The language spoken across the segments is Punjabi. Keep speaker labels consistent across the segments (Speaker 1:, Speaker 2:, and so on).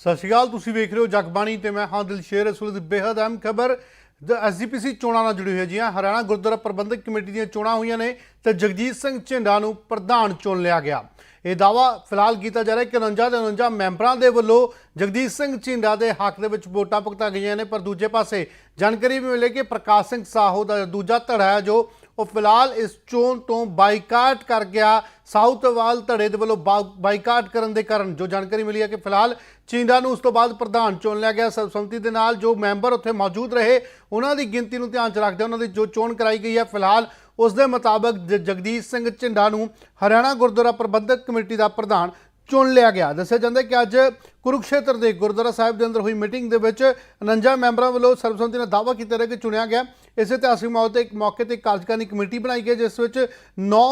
Speaker 1: ਸਤਿ ਸ਼੍ਰੀ ਅਕਾਲ, ਤੁਸੀਂ ਵੇਖ ਰਹੇ ਹੋ ਜਗਬਾਣੀ ਤੇ ਮੈਂ ਹਾਂ ਦਿਲਸ਼ੇਰ ਇਸ ਵੇਲੇ ਦੀ ਬੇहद ਅਹਿਮ ਖਬਰ। ਐਸਜੀਪੀਸੀ ਚੋਣਾਂ ਨਾਲ ਜੁੜੀ ਹੋਈ ਜੀਆਂ। ਹਰਿਆਣਾ ਗੁਰਦੁਆਰਾ ਪ੍ਰਬੰਧਕ ਕਮੇਟੀ ਦੀਆਂ ਚੋਣਾਂ ਹੋਈਆਂ ਨੇ ਤੇ ਜਗਜੀਤ ਸਿੰਘ ਝਿੰਡਾ ਨੂੰ ਪ੍ਰਧਾਨ ਚੁਣ ਲਿਆ ਗਿਆ। ਇਹ ਦਾਵਾ ਫਿਲਹਾਲ ਕੀਤਾ ਜਾ ਰਿਹਾ ਕਿ 49 ਦੇ 49 ਮੈਂਬਰਾਂ ਦੇ ਵੱਲੋਂ ਜਗਦੀਸ਼ ਸਿੰਘ ਝਿੰਡਾ ਦੇ ਹੱਕ ਦੇ ਵਿੱਚ ਵੋਟਾਂ ਭੁਗਤਾ ਗਈਆਂ ਨੇ, ਪਰ ਦੂਜੇ ਪਾਸੇ ਜਾਣਕਾਰੀ ਵੀ ਮਿਲੇ ਕਿ ਪ੍ਰਕਾਸ਼ ਸਿੰਘ ਸਾਹੂ ਦਾ ਦੂਜਾ ਧੜਾ ਹੈ ਜੋ ਉਹ ਫਿਲਹਾਲ ਇਸ ਚੋਣ ਤੋਂ ਬਾਈਕਾਟ ਕਰ ਗਿਆ। ਸਾਊਥਵਾਲ ਧੜੇ ਦੇ ਵੱਲੋਂ ਬਾ- ਬਾਈਕਾਟ ਕਰਨ ਦੇ ਕਾਰਨ ਜੋ ਜਾਣਕਾਰੀ ਮਿਲੀ ਹੈ ਕਿ ਫਿਲਹਾਲ ਚਿੰਦਾ ਨੂੰ ਉਸ ਤੋਂ ਬਾਅਦ ਪ੍ਰਧਾਨ ਚੁਣ ਲਿਆ ਗਿਆ। ਸਰਬਸੰਮਤੀ ਦੇ ਨਾਲ ਜੋ ਮੈਂਬਰ ਉੱਥੇ ਮੌਜੂਦ ਰਹੇ, ਉਹਨਾਂ ਦੀ ਗਿਣਤੀ ਨੂੰ ਧਿਆਨ ਚ ਰੱਖਦੇ ਉਹਨਾਂ ਦੀ ਜੋ ਚੋਣ ਕਰਾਈ ਗਈ ਹੈ, ਫਿਲਹਾਲ ਉਸ ਦੇ ਮੁਤਾਬਕ ਜ- ਜਗਦੀਸ਼ ਸਿੰਘ ਝਿੰਡਾ ਨੂੰ ਹਰਿਆਣਾ ਗੁਰਦੁਆਰਾ ਪ੍ਰਬੰਧਕ ਕਮੇਟੀ ਦਾ ਪ੍ਰਧਾਨ ਚੁਣ ਲਿਆ ਗਿਆ। ਦੱਸਿਆ ਜਾਂਦਾ ਕਿ ਅੱਜ ਕੁਰੂਕਸ਼ੇਤਰ ਦੇ ਗੁਰਦੁਆਰਾ ਸਾਹਿਬ ਦੇ ਅੰਦਰ ਹੋਈ ਮੀਟਿੰਗ ਦੇ ਵਿੱਚ 49 ਮੈਂਬਰਾਂ ਵੱਲੋਂ ਸਰਬਸੰਮਤੀ ਨਾਲ ਦਾਅਵਾ ਕੀਤਾ ਗਿਆ ਕਿ ਚੁਣਿਆ ਗਿਆ ਇਸ ਇਤਿਹਾਸਿਕ ਮੌਕੇ ਤੇ ਇੱਕ ਮੌਕੇ ਤੇ ਇੱਕ ਕਾਰਜਕਾਰਨੀ ਕਮੇਟੀ ਬਣਾਈ ਗਈ, ਜਿਸ ਵਿੱਚ 9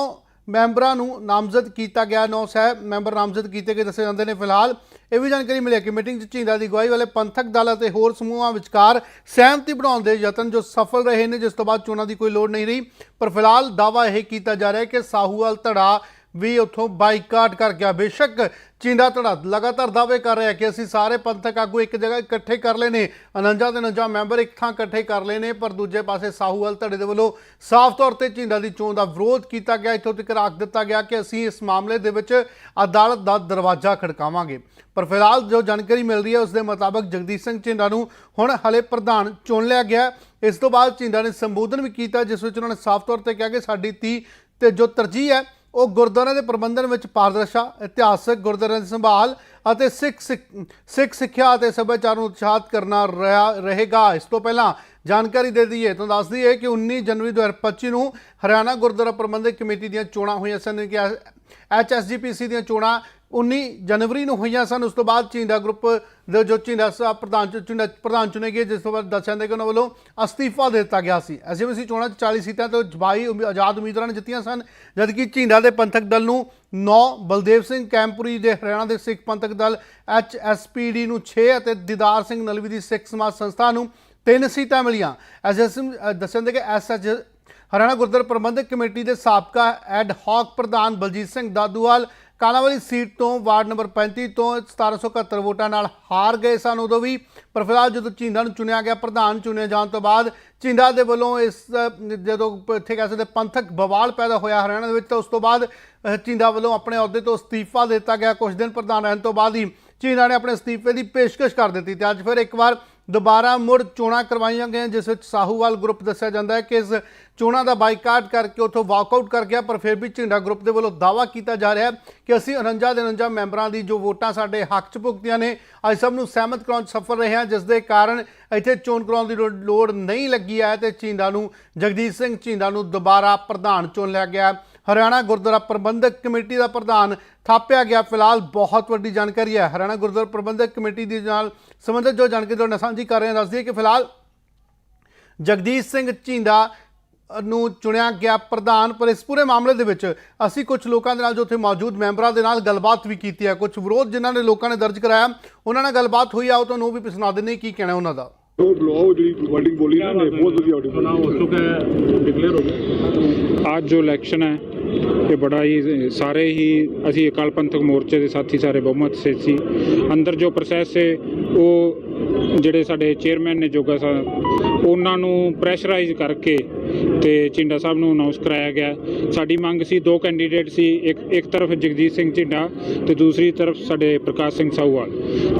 Speaker 1: ਮੈਂਬਰਾਂ ਨੂੰ ਨਾਮਜ਼ਦ ਕੀਤਾ ਗਿਆ। 9 ਸਾਹਿਬ ਮੈਂਬਰ ਨਾਮਜ਼ਦ ਕੀਤੇ ਗਏ, ਦੱਸੇ ਜਾਂਦੇ ਨੇ। ਫਿਲਹਾਲ ਇਹ ਵੀ ਜਾਣਕਾਰੀ ਮਿਲੀ ਕਿ ਮੀਟਿੰਗ 'ਚ ਝੀਂਦਾ ਦੀ ਅਗਵਾਈ ਵਾਲੇ ਪੰਥਕ ਦਲ ਅਤੇ ਹੋਰ ਸਮੂਹਾਂ ਵਿਚਕਾਰ ਸਹਿਮਤੀ ਬਣਾਉਣ ਦੇ ਯਤਨ ਜੋ ਸਫਲ ਰਹੇ ਨੇ, ਜਿਸ ਤੋਂ ਬਾਅਦ ਚੋਣਾਂ ਦੀ ਕੋਈ ਲੋੜ ਨਹੀਂ ਰਹੀ। ਪਰ ਫਿਲਹਾਲ ਦਾਵਾ ਇਹ ਕੀਤਾ ਜਾ ਰਿਹਾ ਹੈ ਕਿ ਸਾਹੂਵਾਲ ਧੜਾ ਵੀ ਉੱਥੋਂ ਬਾਈਕਾਟ ਕਰ ਗਿਆ ਬੇਸ਼ੱਕ ਚਿੰਦਾ ਧੜਾ ਲਗਾਤਾਰ ਦਾਅਵੇ ਕਰ ਰਿਹਾ ਕਿ ਅਸੀਂ ਸਾਰੇ ਪੰਥਕ ਆਗੂ ਇੱਕ ਜਗ੍ਹਾ ਇਕੱਠੇ ਕਰ ਲਏ ਨੇ, ਅਨੰਜਾ ਦੇ ਅਨੰਜਾ ਮੈਂਬਰ ਇੱਕ ਥਾਂ ਇਕੱਠੇ ਕਰ ਲਏ ਨੇ, ਪਰ ਦੂਜੇ ਪਾਸੇ ਸਾਹੂਵਾਲ ਧੜੇ ਦੇ ਵੱਲੋਂ ਸਾਫ਼ ਤੌਰ ਤੇ ਚਿੰਦਾ ਦੀ ਚੋਣ ਦਾ ਵਿਰੋਧ ਕੀਤਾ ਗਿਆ। ਇੱਥੋਂ ਤੱਕ ਆਖ ਦਿੱਤਾ ਗਿਆ ਕਿ ਅਸੀਂ ਇਸ ਮਾਮਲੇ ਦੇ ਵਿੱਚ ਅਦਾਲਤ ਦਾ ਦਰਵਾਜ਼ਾ ਖੜਕਾਵਾਂਗੇ। ਪਰ ਫਿਲਹਾਲ ਜੋ ਜਾਣਕਾਰੀ ਮਿਲ ਰਹੀ ਹੈ, ਉਸ ਦੇ ਮੁਤਾਬਕ ਜਗਦੀਸ਼ ਸਿੰਘ ਝਿੰਡਾ ਨੂੰ ਹੁਣ ਹਲੇ ਪ੍ਰਧਾਨ ਚੁਣ ਲਿਆ ਗਿਆ। ਇਸ ਤੋਂ ਬਾਅਦ ਝਿੰਡਾ ਨੇ ਸੰਬੋਧਨ ਵੀ ਕੀਤਾ, ਜਿਸ ਵਿੱਚ ਉਹਨਾਂ ਨੇ ਸਾਫ਼ ਤੌਰ ਤੇ ਕਿਹਾ ਕਿ ਸਾਡੀ ਧੀ ਤੇ ਜੋ ਤਰਜੀਹ ਹੈ ਉਹ ਗੁਰਦੁਆਰਿਆਂ ਦੇ ਪ੍ਰਬੰਧਨ ਵਿੱਚ ਪਾਰਦਰਸ਼ਾ, ਇਤਿਹਾਸਕ ਗੁਰਦੁਆਰਿਆਂ ਦੀ ਸੰਭਾਲ ਅਤੇ ਸਿੱਖ ਸਿੱਖ- ਸਿੱਖ ਸਿੱਖਿਆ ਅਤੇ ਸੱਭਿਆਚਾਰ ਨੂੰ ਉਤਸ਼ਾਹਿਤ ਕਰਨਾ ਰਿਹਾ- ਰਹੇਗਾ। ਇਸ ਤੋਂ ਪਹਿਲਾਂ ਜਾਣਕਾਰੀ ਦੇ ਦਈਏ ਤਾਂ ਦੱਸ ਦਈਏ ਕਿ 19 ਜਨਵਰੀ 2025 ਨੂੰ ਹਰਿਆਣਾ ਗੁਰਦੁਆਰਾ ਪ੍ਰਬੰਧਕ ਕਮੇਟੀ ਦੀਆਂ ਚੋਣਾਂ ਹੋਈਆਂ ਸਨ ਕਿ ਐਚਐਸਜੀਪੀਸੀ ਦੀਆਂ ਚੋਣਾਂ 19 ਜਨਵਰੀ ਨੂੰ ਹੋਈਆਂ ਸਨ। ਉਸ ਤੋਂ ਬਾਅਦ ਚੀਂਦਾ ਗਰੁੱਪ ਦੇ ਜੋ ਚੀਂਦਾ ਸਾਹਿਬ ਪ੍ਰਧਾਨ ਚੁ- ਚੁਣੇ ਪ੍ਰਧਾਨ ਚੁਣੇ ਗਏ, ਜਿਸ ਤੋਂ ਬਾਅਦ ਦੱਸਿਆ ਜਾਂਦਾ ਕਿ ਉਹਨਾਂ ਵੱਲੋਂ ਅਸਤੀਫਾ ਦੇ ਦਿੱਤਾ ਗਿਆ ਸੀ। ਐਸਜੀਪੀਸੀ ਚੋਣਾਂ 'ਚ 40 ਸੀਟਾਂ ਤੋਂ 22 ਉਮੀ- ਆਜ਼ਾਦ ਉਮੀਦਵਾਰਾਂ ਨੇ ਜਿੱਤੀਆਂ ਸਨ, ਜਦਕਿ ਚੀਂਦਾ ਦੇ ਪੰਥਕ ਦਲ ਨੂੰ 9 ਬਲਦੇਵ ਸਿੰਘ ਕੈਂਪੂਰੀ ਦੇ ਹਰਿਆਣਾ ਦੇ ਸਿੱਖ ਪੰਥਕ ਦਲ ਐਚਐਸਪੀਡੀ ਨੂੰ 6 ਅਤੇ ਦੀਦਾਰ ਸਿੰਘ ਨਲਵੀ ਦੀ ਸਿੱਖ ਸਮਾਜ ਸੰਸਥਾ ਨੂੰ ਤਿੰਨ ਸੀਟਾਂ ਮਿਲੀਆਂ। ਐਸਐਸਐਮ ਦੱਸਿਆ ਜਾਂਦਾ ਕਿ ਐਸਐਚ ਹਰਿਆਣਾ ਗੁਰਦੁਆਰਾ ਪ੍ਰਬੰਧਕ ਕਮੇਟੀ ਦੇ ਸਾਬਕਾ ਐਡ ਹਾਕ ਪ੍ਰਧਾਨ ਬਲਜੀਤ ਸਿੰਘ ਦਾਦੂਵਾਲ ਕਾਲਾਵਾਲੀ ਸੀਟ ਤੋਂ ਵਾਰਡ ਨੰਬਰ 35 ਤੋਂ 1771 ਵੋਟਾਂ ਨਾਲ ਹਾਰ ਗਏ ਸਨ। ਉਦੋਂ ਵੀ ਪਰ ਫਿਲਹਾਲ ਜਦੋਂ ਝਿੰਦਾ ਨੂੰ ਚੁਣਿਆ ਗਿਆ ਪ੍ਰਧਾਨ ਚੁਣੇ ਜਾਣ ਤੋਂ ਬਾਅਦ ਝਿੰਦਾ ਦੇ ਵੱਲੋਂ ਇਸ ਜਦੋਂ ਇੱਥੇ ਕਹਿ ਸਕਦੇ ਪੰਥਕ ਬਵਾਲ ਪੈਦਾ ਹੋਇਆ ਹਰਿਆਣਾ ਦੇ ਵਿੱਚ ਤਾਂ ਉਸ ਤੋਂ ਬਾਅਦ ਅ, ਝਿੰਦਾ ਵੱਲੋਂ ਆਪਣੇ ਅਹੁਦੇ ਤੋਂ ਅਸਤੀਫਾ ਦਿੱਤਾ ਗਿਆ। ਕੁਝ ਦਿਨ ਪ੍ਰਧਾਨ ਰਹਿਣ ਤੋਂ ਬਾਅਦ ਹੀ ਝਿੰਦਾ ਨੇ ਆਪਣੇ ਅਸਤੀਫੇ ਦੀ ਪੇਸ਼ਕਸ਼ ਕਰ ਦਿੱਤੀ ਤੇ ਅੱਜ ਫਿਰ ਇੱਕ ਵਾਰ ਦੁਬਾਰਾ ਮੁੜ ਚੋਣਾਂ ਕਰਵਾਈਆਂ ਗਈਆਂ, ਜਿਸ ਵਿੱਚ ਸਾਹੂਵਾਲ ਗਰੁੱਪ ਦੱਸਿਆ ਜਾਂਦਾ ਹੈ ਕਿ ਇਸ ਚੋਣਾਂ ਦਾ ਬਾਈਕਾਟ ਕਰਕੇ ਉੱਥੋਂ ਵਾਕਆਊਟ ਕਰ ਗਿਆ, ਪਰ ਫਿਰ ਵੀ ਝਿੰਡਾ ਗਰੁੱਪ ਦੇ ਵੱਲੋਂ ਦਾਅਵਾ ਕੀਤਾ ਜਾ ਰਿਹਾ ਹੈ ਕਿ ਅਸੀਂ 49 ਦੇ 49 ਮੈਂਬਰਾਂ ਦੀ ਜੋ ਵੋਟਾਂ ਸਾਡੇ ਹੱਕ 'ਚ ਭੁਗਤੀਆਂ ਨੇ, ਅੱਜ ਸਭ ਨੂੰ ਸਹਿਮਤ ਕਰਾਉਣ 'ਚ ਸਫਲ ਰਹੇ ਹਾਂ, ਜਿਸ ਦੇ ਕਾਰਨ ਇੱਥੇ ਚੋਣ ਕਰਾਉਣ ਦੀ ਲੋ- ਲੋੜ ਨਹੀਂ ਲੱਗੀ ਹੈ ਤੇ ਝਿੰਡਾ ਨੂੰ ਜਗਦੀਸ਼ ਸਿੰਘ ਝਿੰਡਾ ਨੂੰ ਦੁਬਾਰਾ ਪ੍ਰਧਾਨ ਚੁਣ ਲਿਆ ਗਿਆ ਹਰਿਆਣਾ ਗੁਰਦੁਆਰਾ ਪ੍ਰਬੰਧਕ ਕਮੇਟੀ ਦਾ ਪ੍ਰਧਾਨ ਥਾਪਿਆ ਗਿਆ। ਫਿਲਹਾਲ ਬਹੁਤ ਵੱਡੀ ਜਾਣਕਾਰੀ ਹੈ। ਹਰਿਆਣਾ ਗੁਰਦੁਆਰਾ ਪ੍ਰਬੰਧਕ ਕਮੇਟੀ ਦੇ ਨਾਲ ਸੰਬੰਧਿਤ ਜੋ ਜਾਣਕਾਰੀ ਤੁਹਾਨੂੰ ਸਾਂਝੀ ਕਰ ਰਹੇ ਹਾਂ ਦੱਸ ਦਈਏ ਕਿ ਫਿਲਹਾਲ ਜਗਦੀਸ਼ ਸਿੰਘ ਝਿੰਦਾ ਨੂੰ ਚੁਣਿਆ ਗਿਆ ਪ੍ਰਧਾਨ ਪਰ ਇਸ ਪੂਰੇ ਮਾਮਲੇ ਦੇ ਵਿੱਚ ਅਸੀਂ ਕੁਝ ਲੋਕਾਂ ਦੇ ਨਾਲ ਜੋ ਉੱਥੇ ਮੌਜੂਦ ਮੈਂਬਰਾਂ ਦੇ ਨਾਲ ਗੱਲਬਾਤ ਵੀ ਕੀਤੀ ਹੈ। ਕੁਝ ਵਿਰੋਧ ਜਿਨ੍ਹਾਂ ਨੇ ਲੋਕਾਂ ਨੇ ਦਰਜ ਕਰਾਇਆ ਉਹਨਾਂ ਨਾਲ ਗੱਲਬਾਤ ਹੋਈ ਆ। ਉਹ ਤੁਹਾਨੂੰ ਉਹ ਵੀ ਸੁਣਾ ਦਿੰਦੇ ਕੀ ਕਹਿਣਾ ਉਹਨਾਂ ਦਾ।
Speaker 2: ਉਹ ਬਲੋ ਜਿਹੜੀ ਵਰਡਿੰਗ ਬੋਲੀ ਨਾ ਬਹੁਤ ਵਧੀਆ ਵਰਡਿੰਗ
Speaker 3: ਬੋਲੀ। ਹੋ ਚੁੱਕਾ ਹੈ ਡਿਕਲੇਅਰ ਹੋ ਗਿਆ।
Speaker 4: ਅੱਜ ਜੋ ਇਲੈਕਸ਼ਨ ਹੈ ਇਹ ਬੜਾ ਹੀ, ਸਾਰੇ ਹੀ ਅਸੀਂ ਅਕਾਲ ਪੰਥਕ ਮੋਰਚੇ ਦੇ ਸਾਥੀ ਸਾਰੇ ਬਹੁਮਤ ਸੇ ਸੀ। ਅੰਦਰ ਜੋ ਪ੍ਰੋਸੈਸ ਹੈ ਉਹ ਜਿਹੜੇ ਸਾਡੇ ਚੇਅਰਮੈਨ ਨੇ ਜੋਗਾ ਸਾਹਿਬ ਉਹਨਾਂ ਨੂੰ ਪ੍ਰੈਸ਼ਰਾਈਜ਼ ਕਰਕੇ ਤੇ ਝਿੰਡਾ ਸਾਹਿਬ ਨੂੰ ਅਨਾਉਂਸ ਕਰਾਇਆ ਗਿਆ। ਸਾਡੀ ਮੰਗ ਸੀ ਦੋ ਕੈਂਡੀਡੇਟ ਸੀ, ਇੱਕ ਇੱਕ ਤਰਫ ਜਗਜੀਤ ਸਿੰਘ ਝਿੰਡਾ ਤੇ ਦੂਸਰੀ ਤਰਫ ਸਾਡੇ ਪ੍ਰਕਾਸ਼ ਸਿੰਘ ਸਾਹੂਵਾਲ।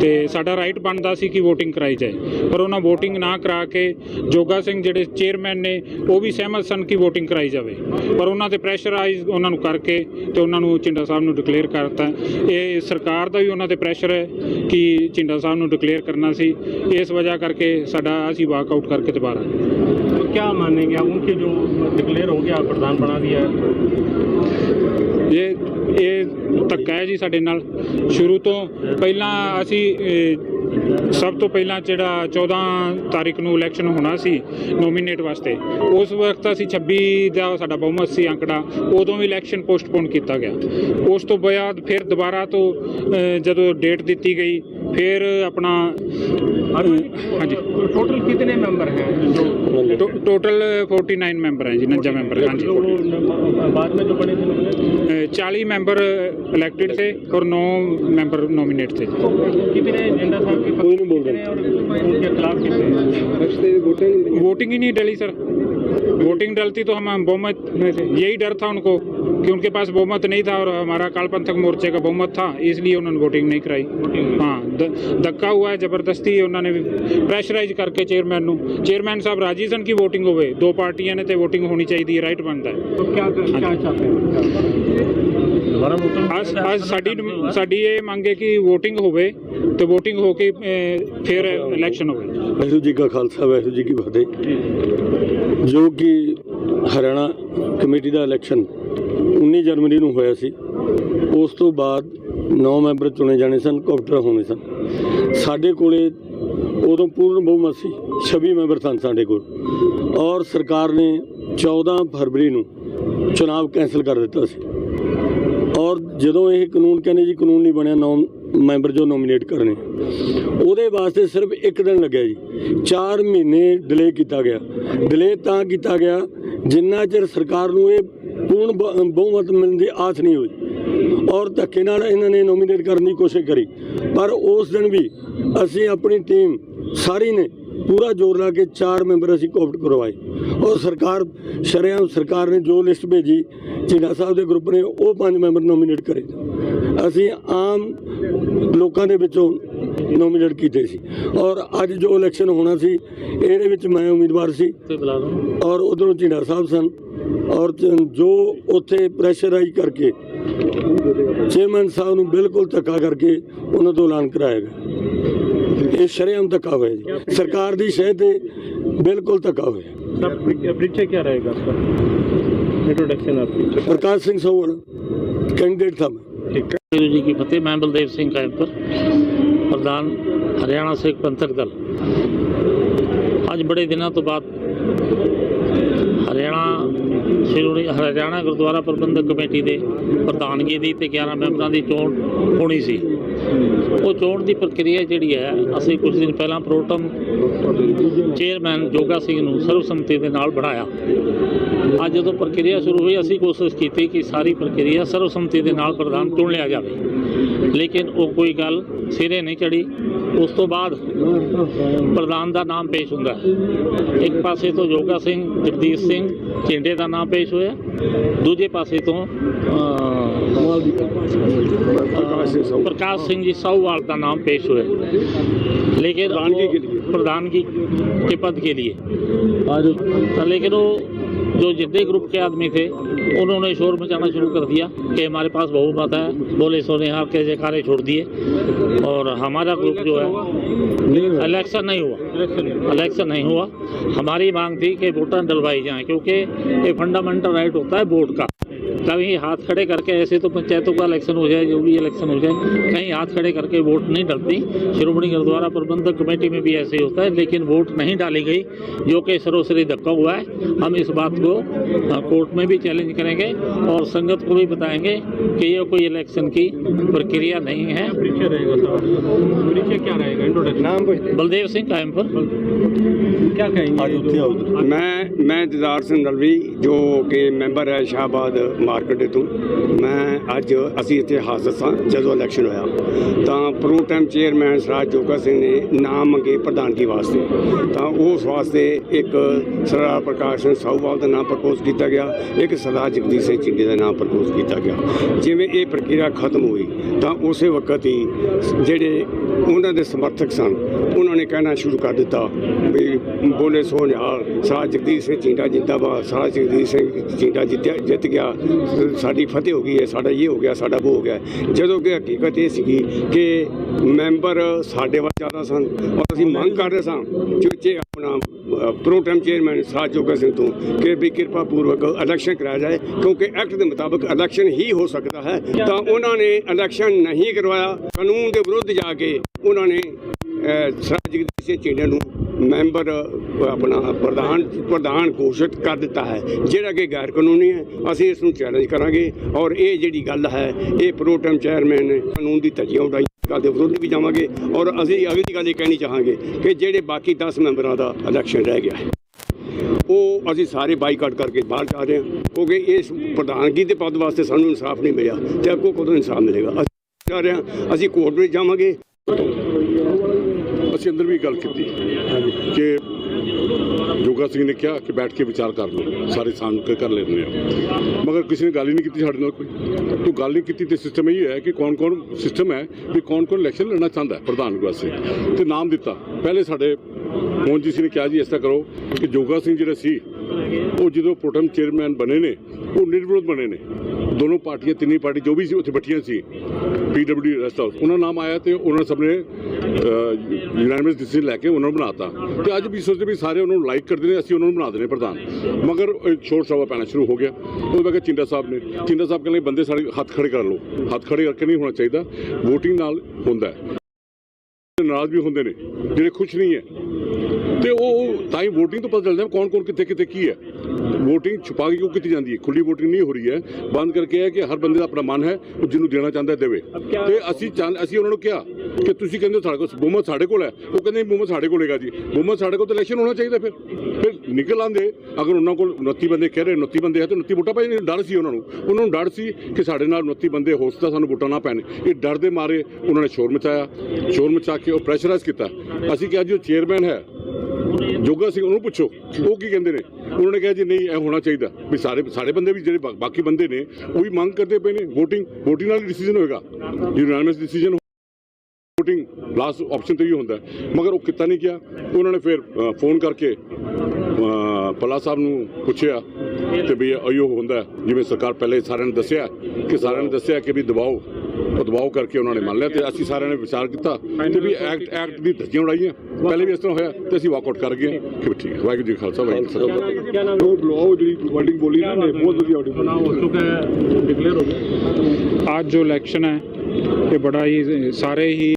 Speaker 4: ਤੇ ਸਾਡਾ ਰਾਈਟ ਬਣਦਾ ਸੀ ਕਿ VOTING ਕਰਾਈ ਜਾਏ। ਪਰ ਉਹਨਾਂ VOTING ਨਾ ਕਰਾ ਕੇ ਜੋਗਾ ਸਿੰਘ ਜਿਹੜੇ ਚੇਅਰਮੈਨ ਨੇ, ਉਹ ਵੀ ਸਹਿਮਤ ਸਨ ਕਿ VOTING ਕਰਾਈ ਜਾਵੇ। ਪਰ ਉਹਨਾਂ ਤੇ ਪ੍ਰੈਸ਼ਰਾਈਜ਼ ਉਹਨਾਂ ਨੂੰ ਕਰਕੇ ਤੇ ਉਹਨਾਂ ਨੂੰ ਝਿੰਡਾ ਸਾਹਿਬ ਨੂੰ ਡਿਕਲੇਅਰ ਕਰਤਾ। ਇਹ ਸਰਕਾਰ ਦਾ ਵੀ ਉਹਨਾਂ ਤੇ ਪ੍ਰੈਸ਼ਰ ਹੈ ਕਿ ਝਿੰਡਾ ਸਾਹਿਬ ਨੂੰ ਡਿਕਲੇਅਰ ਕਰਨਾ ਸੀ। ਇਸ ਵਜ੍ਹਾ ਕਰਕੇ ਸਾਡਾ ਅਸੀਂ ਵਾਕ ਆਊਟ ਕਰਕੇ ਦੁਬਾਰਾ।
Speaker 3: ਕਿਆ ਮੰਨੇਗੇ? उनके जो डिक्लेयर हो गया प्रधान बना दिया है
Speaker 4: ਇਹ ਇਹ ਧੱਕਾ ਹੈ ਜੀ ਸਾਡੇ ਨਾਲ ਸ਼ੁਰੂ ਤੋਂ ਪਹਿਲਾਂ ਅਸੀਂ ਅਹ, ਸਭ ਤੋਂ ਪਹਿਲਾਂ ਜਿਹੜਾ 14 ਤਾਰੀਖ ਨੂੰ ਇਲੈਕਸ਼ਨ ਹੋਣਾ ਸੀ ਨੋਮੀਨੇਟ ਵਾਸਤੇ ਉਸ ਵਕਤ ਅਸੀਂ 26 ਦਾ ਸਾਡਾ ਬਹੁਮਤ ਸੀ ਅੰਕੜਾ ਉਦੋਂ ਵੀ ਇਲੈਕਸ਼ਨ ਪੋਸਟਪੋਨ ਕੀਤਾ ਗਿਆ। ਉਸ ਤੋਂ ਬਾਅਦ ਫਿਰ ਦੁਬਾਰਾ ਤੋਂ ਜਦੋਂ ਡੇਟ ਦਿੱਤੀ ਗਈ ਫਿਰ ਆਪਣਾ ਹਾਂਜੀ।
Speaker 3: ਟੋਟਲ ਕਿੰਨੇ ਮੈਂਬਰ
Speaker 4: ਹੈ? ਟੋਟਲ 49 ਮੈਂਬਰ ਹੈ ਜੀ 49 ਮੈਂਬਰ ਹਾਂਜੀ।
Speaker 3: ਬਾਅਦ ਵਿੱਚ ਜੋ ਬਣੇ थे
Speaker 4: 40 ਮੈਂਬਰ ਇਲੈਕਟਿਡ थे ਔਰ 9 ਮੈਂਬਰ ਨੋਮੀਨੇਟ थे
Speaker 3: कितने एजेंडा था
Speaker 2: कोई नहीं बोल
Speaker 3: रहे
Speaker 4: वोटिंग ही नहीं डली सर। वोटिंग डलती तो हम बहुमत यही डर था उनको कि उनके पास बहुमत नहीं था और हमारा कालपंथक मोर्चे का बहुमत था इसलिए उन्होंने वोटिंग नहीं कराई। हाँ धक्का हुआ है ज़बरदस्ती उन्होंने प्रेशराइज करके चेयरमैन चेयरमैन साहब राजीजन की वोटिंग हो गई। दो पार्टियाँ ने तो वोटिंग होनी चाहिए राइट बनता है।
Speaker 3: तो क्या, क्या, हाँ क्या, क्या
Speaker 4: ਅੱਜ ਸਾਡੀ ਸਾਡੀ ਇਹ ਮੰਗ ਹੈ ਕਿ VOTING ਹੋਵੇ ਤੇ VOTING ਹੋ ਕੇ ਫਿਰ ਇਲੈਕਸ਼ਨ ਹੋਵੇ।
Speaker 5: ਵਾਹਿਗੁਰੂ ਜੀ ਕਾ ਖਾਲਸਾ ਵਾਹਿਗੁਰੂ ਜੀ ਕੀ ਫਤਿਹ। ਜੋ ਕਿ ਹਰਿਆਣਾ ਕਮੇਟੀ ਦਾ ਇਲੈਕਸ਼ਨ 19 ਜਨਵਰੀ ਨੂੰ ਹੋਇਆ ਸੀ ਉਸ ਤੋਂ ਬਾਅਦ 9 ਮੈਂਬਰ ਚੁਣੇ ਜਾਣੇ ਸਨ ਕਾਊਂਟਰ ਹੋਣੇ ਸਨ। ਸਾਡੇ ਕੋਲੇ ਉਦੋਂ ਪੂਰਨ ਬਹੁਮਤ ਸੀ 26 ਮੈਂਬਰ ਸਨ ਸਾਡੇ ਕੋਲ। ਔਰ ਸਰਕਾਰ ਨੇ 14 ਫਰਵਰੀ ਨੂੰ ਚੁਣਾਵ ਕੈਨਸਲ ਕਰ ਦਿੱਤਾ ਸੀ। ਔਰ ਜਦੋਂ ਇਹ ਕਾਨੂੰਨ ਕਹਿੰਦੇ ਜੀ ਕਾਨੂੰਨ ਨਹੀਂ ਬਣਿਆ, ਨੌ ਮੈਂਬਰ ਜੋ ਨੋਮੀਨੇਟ ਕਰਨੇ। ਉਹਦੇ ਵਾਸਤੇ ਸਿਰਫ ਇੱਕ ਦਿਨ ਲੱਗਿਆ ਜੀ। 4 ਮਹੀਨੇ ਡਿਲੇ ਕੀਤਾ ਗਿਆ। ਡਿਲੇ ਤਾਂ ਕੀਤਾ ਗਿਆ ਜਿੰਨਾ ਚਿਰ ਸਰਕਾਰ ਨੂੰ ਇਹ ਪੂਰਨ ਬ- ਬਹੁਮਤ ਮਿਲਣ ਦੀ ਆਸ ਨਹੀਂ ਹੋਈ। ਔਰ ਧੱਕੇ ਨਾਲ ਇਹਨਾਂ ਨੇ ਨੋਮੀਨੇਟ ਕਰਨ ਦੀ ਕੋਸ਼ਿਸ਼ ਕਰੀ। ਪਰ ਉਸ ਦਿਨ ਵੀ ਅਸੀਂ ਆਪਣੀ ਟੀਮ ਸਾਰੀ ਨੇ ਪੂਰਾ ਜ਼ੋਰ ਲਾ ਕੇ ਚਾਰ ਮੈਂਬਰ ਅਸੀਂ ਕੋਪਟ ਕਰਵਾਏ। ਔਰ ਸਰਕਾਰ ਸ਼ਰਿਆਂ ਸਰਕਾਰ ਨੇ ਜੋ ਲਿਸਟ ਭੇਜੀ ਚੀਨਾ ਸਾਹਿਬ ਦੇ ਗਰੁੱਪ ਨੇ ਉਹ ਪੰਜ ਮੈਂਬਰ ਨੋਮੀਨੇਟ ਕਰੇ। ਅਸੀਂ ਆਮ ਲੋਕਾਂ ਦੇ ਵਿੱਚੋਂ ਨੋਮੀਨੇਟ ਕੀਤੇ ਸੀ। ਔਰ ਅੱਜ ਜੋ ਇਲੈਕਸ਼ਨ ਹੋਣਾ ਸੀ ਇਹਦੇ ਵਿੱਚ ਮੈਂ ਉਮੀਦਵਾਰ ਸੀ। ਔਰ ਉਧਰੋਂ ਚੀਨਾ ਸਾਹਿਬ ਸਨ। ਔਰ ਜੋ ਉੱਥੇ ਪ੍ਰੈਸ਼ਰਾਈਜ਼ ਕਰਕੇ ਚੇਅਰਮੈਨ ਸਾਹਿਬ ਨੂੰ ਬਿਲਕੁਲ ਧੱਕਾ ਕਰਕੇ ਉਹਨਾਂ ਤੋਂ ਐਲਾਨ ਕਰਾਇਆ ਗਿਆ। ਇਹ ਸ਼ਰੇਆਮ ਧੱਕਾ ਹੋਇਆ ਜੀ ਸਰਕਾਰ ਦੀ ਸ਼ਹਿ ਤੇ ਬਿਲਕੁਲ ਧੱਕਾ ਹੋਇਆ
Speaker 3: सब परिचय क्या रहेगा आपका इंट्रोडक्शन आपकी
Speaker 5: ਪ੍ਰਕਾਸ਼ ਸਿੰਘ ਸੋਹਣ ਕੈਂਡੀਡੇਟ था मैं
Speaker 6: वाहिगुरु जी की फतेह मैं बलदेव सिंह कैंपर प्रधान हरियाणा सिख पंथक दल ਅੱਜ ਬੜੇ ਦਿਨਾਂ ਤੋਂ ਬਾਅਦ ਹਰਿਆਣਾ ਸ਼੍ਰੋਮਣੀ ਹਰਿਆਣਾ ਗੁਰਦੁਆਰਾ ਪ੍ਰਬੰਧਕ ਕਮੇਟੀ ਦੇ ਪ੍ਰਧਾਨਗੀ ਦੀ ਤੇ 11 ਮੈਂਬਰਾਂ ਦੀ ਚੋਣ ਹੋਣੀ ਸੀ ਉਹ ਚੋਣ ਦੀ ਪ੍ਰਕਿਰਿਆ ਜਿਹੜੀ ਹੈ, ਅਸੀਂ ਕੁਝ ਦਿਨ ਪਹਿਲਾਂ ਪ੍ਰੋਟਮ ਚੇਅਰਮੈਨ ਜੋਗਾ ਸਿੰਘ ਨੂੰ ਸਰਵਸੰਮਤੀ ਦੇ ਨਾਲ ਬਣਾਇਆ। ਅੱਜ ਜਦੋਂ ਪ੍ਰਕਿਰਿਆ ਸ਼ੁਰੂ ਹੋਈ, ਅਸੀਂ ਕੋਸ਼ਿਸ਼ ਕੀਤੀ ਕਿ ਸਾਰੀ ਪ੍ਰਕਿਰਿਆ ਸਰਵਸੰਮਤੀ ਦੇ ਨਾਲ ਪ੍ਰਧਾਨ ਚੁਣ ਲਿਆ ਜਾਵੇ। ਲੇਕਿਨ ਉਹ ਕੋਈ ਗੱਲ ਸਿਰੇ ਨਹੀਂ ਚੜੀ ਉਸ ਤੋਂ ਬਾਅਦ ਪ੍ਰਧਾਨ ਦਾ ਨਾਮ ਪੇਸ਼ ਹੁੰਦਾ ਹੈ ਇੱਕ ਪਾਸੇ ਤੋਂ ਜੋਗਾ ਸਿੰਘ ਜਗਦੀਸ਼ ਸਿੰਘ ਝਿੰਡੇ ਦਾ ਨਾਮ ਪੇਸ਼ ਹੋਇਆ ਦੂਜੇ ਪਾਸੇ ਤੋਂ ਅਹ, ਅਹ, ਪ੍ਰਕਾਸ਼ ਸਿੰਘ ਜੀ ਸਾਹੂਵਾਲ का नाम पेश हुए लेकिन
Speaker 5: प्रधानगी के लिए।
Speaker 6: प्रधानगी के पद के लिए और लेकिन वो जो जितने ग्रुप के आदमी थे, उन्होंने शोर मचाना शुरू कर दिया कि हमारे पास बहुमत है। बोले, सोने आप के जयकारे छोड़ दिए। और हमारा ग्रुप जो है इलेक्शन नहीं हुआ। इलेक्शन नहीं हुआ। हमारी मांग थी कि वोटर डलवाई जाए, क्योंकि ये फंडामेंटल राइट होता है वोट का। कहीं हाथ खड़े करके ऐसे तो पंचायतों का इलेक्शन हो जाए जो भी इलेक्शन हो जाए कहीं हाथ खड़े करके वोट नहीं डलती। श्रोमणी गुरुद्वारा प्रबंधक कमेटी में भी ऐसे ही होता है लेकिन वोट नहीं डाली गई जो कि सरोसरी धक्का हुआ है। हम इस बात को कोर्ट में भी चैलेंज करेंगे और संगत को भी बताएँगे कि ये कोई इलेक्शन की प्रक्रिया नहीं है।
Speaker 3: परिचय क्या रहेगा? इंट्रोडक्शन
Speaker 6: बलदेव सिंह कायम पर।
Speaker 3: क्या कहेंगे
Speaker 5: आज उत्थे आओ जी।
Speaker 7: ਮੈਂ ਮੈਂ ਦਿਦਾਰ ਸਿੰਘ ਦਲਵੀ ਜੋ ਕਿ ਮੈਂਬਰ ਹੈ ਸ਼ਾਹਬਾਦ ਮਾਰਕੀਟ ਤੋਂ ਮੈਂ ਅੱਜ ਅਸੀਂ ਇੱਥੇ ਹਾਜ਼ਰ ਸਾਂ ਜਦੋਂ ਇਲੈਕਸ਼ਨ ਹੋਇਆ ਤਾਂ ਪ੍ਰੋ ਟਾਈਮ ਚੇਅਰਮੈਨ ਸਰਾਜ ਜੋਗਾ ਸਿੰਘ ਨੇ ਨਾਮ ਮੰਗੇ ਪ੍ਰਧਾਨਗੀ ਵਾਸਤੇ ਤਾਂ ਉਸ ਵਾਸਤੇ ਇੱਕ ਸਰਦਾਰ ਪ੍ਰਕਾਸ਼ ਸਿੰਘ ਸਾਹੂਵਾਲ ਦਾ ਨਾਮ ਪ੍ਰਪੋਜ਼ ਕੀਤਾ ਗਿਆ ਇੱਕ ਸਰਦਾਰ ਜਗਦੀਸ਼ ਸਿੰਘ ਚਿੰਡੇ ਦਾ ਨਾਮ ਪ੍ਰਪੋਜ਼ ਕੀਤਾ ਗਿਆ ਜਿਵੇਂ ਇਹ ਪ੍ਰਕਿਰਿਆ ਖਤਮ ਹੋਈ ਤਾਂ ਉਸੇ ਵਕਤ ਹੀ ਜਿਹੜੇ ਉਹਨਾਂ ਦੇ ਸਮਰਥਕ ਸਨ ਉਹਨਾਂ ਨੇ ਕਹਿਣਾ ਸ਼ੁਰੂ ਕਰ ਦਿੱਤਾ ਵੀ ਬੋਲੇ ਸੋ ਨਿਹਾਲ ਸਾਰਾ ਜਗਦੀਸ਼ ਸਿੰਘ, ਚਿੰਡਾ ਜਿੰਦਾਬਾਦ। ਸਾਰਾ ਜਗਦੀਸ਼ ਸਿੰਘ, ਚਿੰਡਾ ਜਿੱਤਿਆ, ਜਿੱਤ ਗਿਆ। ਸਾਡੀ ਫਤਿਹ ਹੋ ਗਈ ਹੈ, ਸਾਡਾ ਇਹ ਹੋ ਗਿਆ, ਸਾਡਾ ਉਹ ਹੋ ਗਿਆ। ਜਦੋਂ ਕਿ ਹਕੀਕਤ ਇਹ ਸੀਗੀ ਕਿ ਮੈਂਬਰ ਸਾਡੇ ਵੱਲ ਜ਼ਿਆਦਾ ਸਨ ਔਰ ਅਸੀਂ ਮੰਗ ਕਰ ਰਹੇ ਸਾਂ ਚੁੱਚੇ ਆਪਣਾ ਪ੍ਰੋ ਚੇਅਰਮੈਨ ਸਾਜ ਜੋਗਾ ਸਿੰਘ ਤੋਂ ਕਿ ਵੀ ਕਿਰਪਾ ਪੂਰਵਕ ਇਲੈਕਸ਼ਨ ਕਰਾਇਆ ਜਾਏ, ਕਿਉਂਕਿ ਐਕਟ ਦੇ ਮੁਤਾਬਕ ਇਲੈਕਸ਼ਨ ਹੀ ਹੋ ਸਕਦਾ ਹੈ। ਤਾਂ ਉਹਨਾਂ ਨੇ ਇਲੈਕਸ਼ਨ ਨਹੀਂ ਕਰਵਾਇਆ। ਕਾਨੂੰਨ ਦੇ ਵਿਰੁੱਧ ਜਾ ਕੇ ਉਹਨਾਂ ਨੇ ਸਰਾਜ ਜਗਦੀਸ਼ ਸਿੰਘ, ਚਿੰਡੇ ਨੂੰ ਮੈਂਬਰ ਆਪਣਾ ਪ੍ਰਧਾਨ ਪ੍ਰਧਾਨ ਘੋਸ਼ਿਤ ਕਰ ਦਿੱਤਾ ਹੈ। ਜਿਹੜਾ ਕਿ ਗੈਰ ਕਾਨੂੰਨੀ ਹੈ, ਅਸੀਂ ਇਸ ਨੂੰ ਚੈਲੰਜ ਕਰਾਂਗੇ ਔਰ ਇਹ ਜਿਹੜੀ ਗੱਲ ਹੈ, ਇਹ ਪ੍ਰੋ ਚੇਅਰਮੈਨ ਨੇ ਕਾਨੂੰਨ ਦੀ ਧੱਜੀਆਂ ਉਡਾਈ ਗੱਲ ਦੇ ਵਿਰੋਧ ਵੀ ਜਾਵਾਂਗੇ ਔਰ ਅਸੀਂ ਅਗਲੀ ਗੱਲ ਇਹ ਕਹਿਣੀ ਚਾਹਾਂਗੇ ਕਿ ਜਿਹੜੇ ਬਾਕੀ 10 ਮੈਂਬਰਾਂ ਦਾ ਇਲੈਕਸ਼ਨ ਰਹਿ ਗਿਆ ਹੈ, ਉਹ ਅਸੀਂ ਸਾਰੇ ਬਾਈਕਾਟ ਕਰਕੇ ਬਾਹਰ ਜਾ ਰਹੇ ਹਾਂ, ਕਿਉਂਕਿ ਇਸ ਪ੍ਰਧਾਨਗੀ ਦੇ ਪਦ ਵਾਸਤੇ ਸਾਨੂੰ ਇਨਸਾਫ ਨਹੀਂ ਮਿਲਿਆ ਤੇ ਅੱਗੋਂ ਕਦੋਂ ਇਨਸਾਫ ਮਿਲੇਗਾ? ਅਸੀਂ ਜਾ ਰਹੇ ਹਾਂ, ਅਸੀਂ ਕੋਰਟ ਵਿੱਚ ਜਾਵਾਂਗੇ।
Speaker 2: ਅਸੀਂ ਅੰਦਰ ਵੀ ਗੱਲ ਕੀਤੀ ਕਿ ਜੋਗਾ ਸਿੰਘ ਨੇ ਕਿਹਾ ਕਿ ਬੈਠ ਕੇ ਵਿਚਾਰ ਕਰ ਲਓ, ਸਾਰੇ ਸਾਨ ਕੇ ਕਰ ਲੈਂਦੇ ਆ। ਮਗਰ ਕਿਸੇ ਨੇ ਗੱਲ ਹੀ ਨਹੀਂ ਕੀਤੀ ਸਾਡੇ ਨਾਲ ਕੋਈ। ਤੂੰ ਗੱਲ ਨਹੀਂ ਕੀਤੀ ਤੇ ਸਿਸਟਮ ਇਹ ਹੈ ਕਿ ਕੌਣ ਕੌਣ ਸਿਸਟਮ ਹੈ ਵੀ ਕੌਣ ਕੌਣ ਇਲੈਕਸ਼ਨ ਲੜਨਾ ਚਾਹੁੰਦਾ ਪ੍ਰਧਾਨ ਵਾਸਤੇ। ਤੇ ਨਾਮ ਦਿੱਤਾ। ਪਹਿਲੇ ਸਾਡੇ ਮੋਹਨ ਜੀ ਸਿੰਘ ਨੇ ਕਿਹਾ ਜੀ, ਇਸ ਤਰ੍ਹਾਂ ਕਰੋ ਕਿ ਜੋਗਾ ਸਿੰਘ ਜਿਹੜਾ ਸੀ, ਉਹ ਜਦੋਂ ਪ੍ਰੋਟਮ ਚੇਅਰਮੈਨ ਬਣੇ ਨੇ, ਉਹ ਨਿਰਵਿਰੋਧ ਬਣੇ ਨੇ। ਦੋਨੋਂ ਪਾਰਟੀਆਂ, ਤਿੰਨੀ ਪਾਰਟੀ ਜੋ ਵੀ ਸੀ, ਉੱਥੇ ਬੈਠੀਆਂ ਸੀ ਪੀਡਬਲਯੂ ਰੈਸਟ ਹਾਊਸ। ਉਹਨਾਂ ਨਾਮ ਆਇਆ ਤੇ ਉਹਨਾਂ ਸਭ ਨੇ ਯੂਨਾਨਿਮਸ ਡਿਸੀਜਨ ਲੈ ਕੇ ਉਹਨਾਂ ਨੂੰ ਬਣਾਤਾ। ਤੇ ਅੱਜ ਵੀ ਸੋਚਦੇ ਵੀ ਸਾਰੇ ਉਹਨਾਂ ਨੂੰ ਲਾਈਕ ਕਰਦੇ ਨੇ, ਅਸੀਂ ਉਹਨਾਂ ਨੂੰ ਬਣਾ ਦੇਣੇ ਪ੍ਰਧਾਨ। ਮਗਰ ਛੋਟ ਸ਼ਰਾਬਾ ਪੈਣਾ ਸ਼ੁਰੂ ਹੋ ਗਿਆ। ਉਹਦੇ ਬਾਅਦ ਚਿੰਦਾ ਸਾਹਿਬ ਨੇ, ਚਿੰਦਾ ਸਾਹਿਬ ਕਹਿੰਦੇ ਬੰਦੇ ਸਾਰੇ ਹੱਥ ਖੜੇ ਕਰ ਲਓ। ਹੱਥ ਖੜੇ ਕਰਕੇ ਨਹੀਂ ਹੋਣਾ ਚਾਹੀਦਾ। VOTING ਨਾਲ ਹੁੰਦਾ ਨਾਰਾਜ਼ ਵੀ ਹੁੰਦੇ ਨੇ ਜਿਹੜੇ ਖੁਸ਼ ਨਹੀਂ ਹੈ। ਤੇ ਉਹ ਉਹ ਤਾਂ ਹੀ VOTING ਤੋਂ ਪਤਾ ਚੱਲਦਾ ਕੌਣ ਕੌਣ ਕਿੱਥੇ ਕਿੱਥੇ ਕੀ ਹੈ। VOTING ਛੁਪਾ ਕੇ ਕਿਉਂ ਕੀਤੀ ਜਾਂਦੀ ਹੈ? ਖੁੱਲੀ VOTING ਨਹੀਂ ਹੋ ਰਹੀ ਹੈ। ਬੰਦ ਕਰਕੇ ਹੈ ਕਿ ਹਰ ਬੰਦੇ ਦਾ ਆਪਣਾ ਮਨ ਹੈ ਉਹ ਜਿਹਨੂੰ ਦੇਣਾ ਚਾਹੁੰਦਾ ਦੇਵੇ। ਤੇ ਅਸੀਂ ਅਸੀਂ ਉਹਨਾਂ ਨੂੰ ਕਿਹਾ ਕਿ ਤੁਸੀਂ ਕਹਿੰਦੇ ਸਾਡੇ ਕੋਲ ਬਹੁਮਤ ਸਾਡੇ ਕੋਲ ਹੈ। ਉਹ ਕਹਿੰਦੇ ਬਹੁਮਤ ਸਾਡੇ ਕੋਲ ਹੈਗਾ ਜੀ। ਬਹੁਮਤ ਸਾਡੇ ਕੋਲ ਤਾਂ ਇਲੈਕਸ਼ਨ ਹੋਣਾ ਚਾਹੀਦਾ ਫਿਰ। ਫਿਰ ਨਿਕਲ ਆਂਦੇ ਅਗਰ ਉਹਨਾਂ ਕੋਲ 29 ਬੰਦੇ ਕਹਿ ਰਹੇ 29 ਬੰਦੇ ਹੈ ਤਾਂ 29 ਵੋਟਾਂ ਪਾਈ ਡਰ ਸੀ ਉਹਨਾਂ ਨੂੰ। ਉਹਨਾਂ ਨੂੰ ਡਰ ਸੀ ਕਿ ਸਾਡੇ ਨਾਲ 29 ਬੰਦੇ ਹੋ ਸਕਦਾ ਸਾਨੂੰ ਵੋਟਾਂ ਨਾ ਪੈਣ। ਇਹ ਡਰ ਦੇ ਮਾਰੇ ਉਹਨਾਂ ਨੇ ਸ਼ੋਰ ਮਚਾਇਆ। ਸ਼ੋਰ ਮਚਾ ਕੇ ਉਹ ਪ੍ਰੈਸ਼ਰਾਈਜ਼ ਕੀਤਾ। ਅਸੀਂ ਕਿਹਾ ਜੀ ਉਹ ਚੇਅਰਮੈਨ ਹੈ। ਜੋਗਾ ਸਿੰਘ ਉਹਨੂੰ ਪੁੱਛੋ। ਉਹ ਕੀ ਕਹਿੰਦੇ ਨੇ? ਉਹਨਾਂ ਨੇ ਕਿਹਾ ਜੀ ਨਹੀਂ ਇਹ ਹੋਣਾ ਚਾਹੀਦਾ। ਵੀ ਸਾਰੇ ਸਾਡੇ ਬੰਦੇ ਵੀ ਜਿਹੜੇ ਬਾਕੀ ਬੰਦੇ ਨੇ ਉਹ ਵੀ ਮੰਗ ਕਰਦੇ ਪਏ ਨੇ। VOTING VOTING ਨਾਲ ਡਿਸੀਜਨ ਹੋਏਗਾ। Unanimous decision VOTING last option ਤੇ ਹੀ ਹੁੰਦਾ। ਮਗਰ ਉਹ ਕੀਤਾ ਨਹੀਂ ਗਿਆ। ਉਹਨਾਂ ਨੇ ਫਿਰ ਫੋਨ ਕਰਕੇ ਅ, ਪੱਲਾ ਸਾਹਿਬ ਨੂੰ ਪੁੱਛਿਆ ਕਿ ਵੀ ਅਯੋ ਹੁੰਦਾ ਜਿਵੇਂ ਸਰਕਾਰ ਪਹਿਲੇ ਸਾਰਿਆਂ ਨੇ ਦੱਸਿਆ ਕਿ ਸਾਰਿਆਂ ਨੇ ਦੱਸਿਆ ਕਿ ਵੀ ਦਬਾਓ। ਦਬਾਅ ਕਰਕੇ ਉਹਨਾਂ ਨੇ ਮੰਨ ਲਿਆ ਤੇ ਅਸੀਂ ਸਾਰਿਆਂ ਨੇ ਵਿਚਾਰ ਕੀਤਾ ਤੇ ਵੀ ਐਕਟ ਐਕਟ ਦੀ ਧੱਜੀਆਂ ਉਡਾਈਆਂ। ਪਹਿਲੇ ਵੀ ਇਸ ਤਰ੍ਹਾਂ ਹੋਇਆ ਤੇ ਅਸੀਂ ਵਾਕ ਆਊਟ ਕਰ ਗਏ ਕਿ ਠੀਕ ਹੈ। ਵਾਹਿਗੁਰੂ ਜੀ ਖਾਲਸਾ ਵਾਹਿਗੁਰੂ ਜੀ ਉਹ ਬਲਵਾਓ ਜਿਹੜੀ ਵਰਡਿੰਗ ਬੋਲੀ ਨਾ ਨੇ ਬਹੁਤ ਵਧੀਆ ਆਡੀਓ
Speaker 3: ਬਣਾ ਹੋ ਚੁੱਕਾ ਡਿਕਲੇਅਰ ਹੋ ਗਿਆ।
Speaker 4: ਅੱਜ ਜੋ ਇਲੈਕਸ਼ਨ ਹੈ ਇਹ ਬੜਾ ਹੀ ਸਾਰੇ ਹੀ